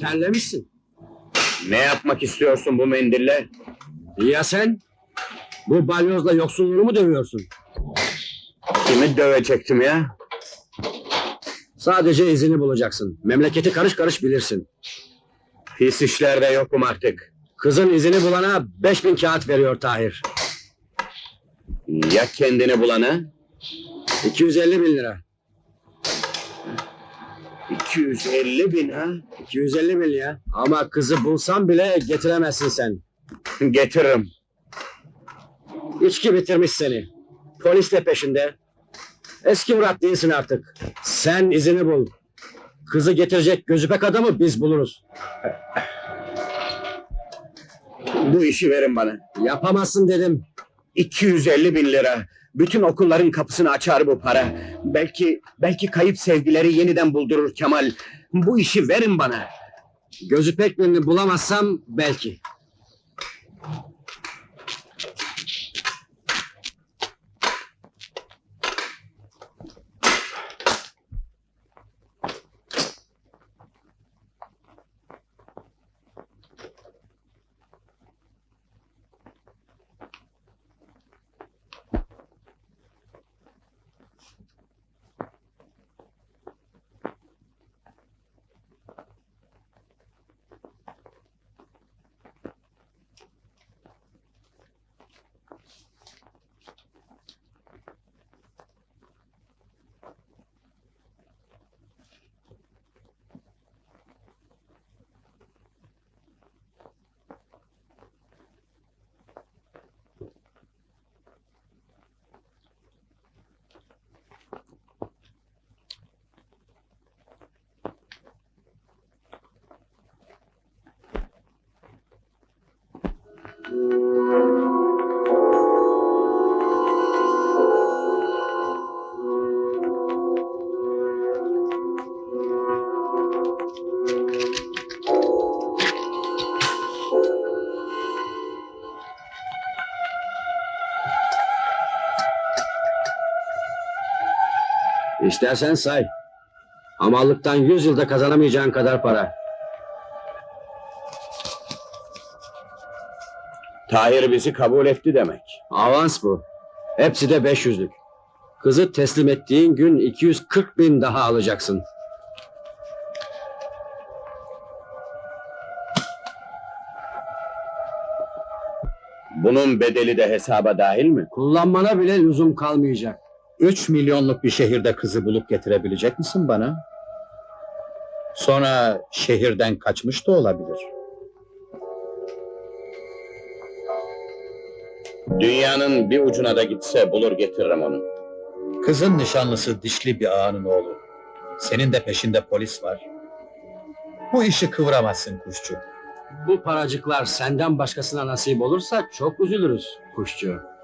Terlemişsin. Ne yapmak istiyorsun bu mendille? Ya sen? Bu balyozla yoksulluğunu mu dövüyorsun? Kimi dövecektim ya? Sadece izini bulacaksın. Memleketi karış karış bilirsin. Pis işlerde yokum artık. Kızın izini bulana 5000 kağıt veriyor Tahir. Ya kendini bulana? 250 bin lira. 250 bin ha? 250 bin ya. Ama kızı bulsam bile getiremezsin sen. Getiririm. İçki bitirmiş seni. Polis de peşinde. Eski Murat değilsin artık. Sen izini bul. Kızı getirecek gözüpek adamı biz buluruz. Bu işi verin bana. Yapamazsın dedim. 250 bin lira. Bütün okulların kapısını açar bu para. Belki belki kayıp sevgileri yeniden buldurur Kemal. Bu işi verin bana. Gözüpek birini bulamazsam belki. İstersen say. Hamallıktan 100 yılda kazanamayacağın kadar para. Tahir bizi kabul etti demek. Avans bu. Hepsi de 500'lük. Kızı teslim ettiğin gün 240 bin daha alacaksın. Bunun bedeli de hesaba dahil mi? Kullanmana bile lüzum kalmayacak. Üç milyonluk bir şehirde kızı bulup getirebilecek misin bana? Sonra şehirden kaçmış da olabilir. Dünyanın bir ucuna da gitse bulur getiririm onu. Kızın nişanlısı dişli bir ağanın oğlu. Senin de peşinde polis var. Bu işi kıvıramazsın kuşçu. Bu paracıklar senden başkasına nasip olursa çok üzülürüz kuşçu.